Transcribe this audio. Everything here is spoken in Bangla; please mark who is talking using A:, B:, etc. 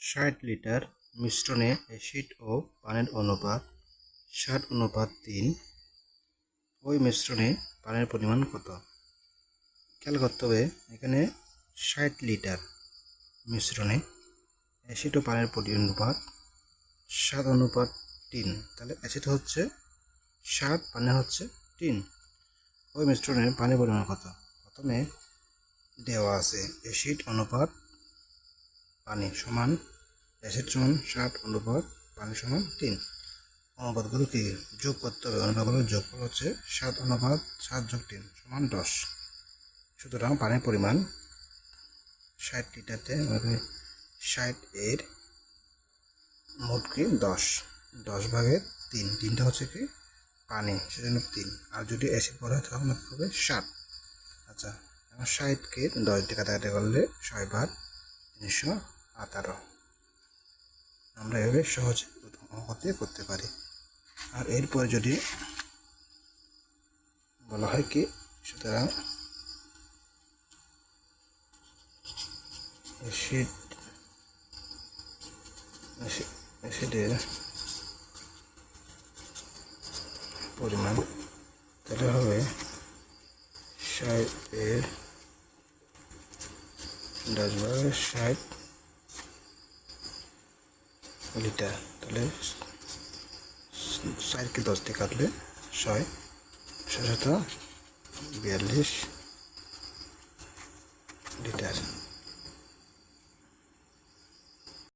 A: ষাট লিটার মিশ্রণে অ্যাসিড ও পানির অনুপাত ষাট অনুপাত তিন। ওই মিশ্রণে পানির পরিমাণ কত? খেয়াল করতে হবে, এখানে ষাট লিটার মিশ্রণে অ্যাসিড ও পানির পরি, অনুপাত সাত অনুপাত তিন। তাহলে অ্যাসিড হচ্ছে সাত, পানি হচ্ছে তিন। ওই মিশ্রণে পানির পরিমাণ কত? প্রথমে দেওয়া আছে অ্যাসিড অনুপাত পানি সমান অ্যাসিড সমান সাত অনুপাত পানি সমান তিন। অনুপাতগুলো কী? যোগ করতে হবে। অনুপাতগুলো যোগ করা হচ্ছে সাত অনুপাত সাত যোগ তিন সমান দশ। সুতরাং পানির পরিমাণ ষাট লিটারতে আমাদের ষাট এর মোট কি? দশ। দশ ভাগের তিন। তিনটা হচ্ছে কি? পানি, সেজন্য তিন। আর যদি অ্যাসিড বলা হয় তখন হবে ষাট আচ্ছা এখন ষাটকে দশ দিয়ে কাটাকাটি করলে ছয় বার তিনশো আঠারো আমরা এভাবে সহজে অঙ্কতে করতে পারি। আর এরপরে যদি বলা হয় কি, সুতরাং অ্যাসিড অ্যাসিড- অ্যাসিডের পরিমাণ তাহলে হবে ষাট এর ষাট লিটার তাহলে চারকে দিয়ে কাটলে ছয় ছশত বিয়াল্লিশ।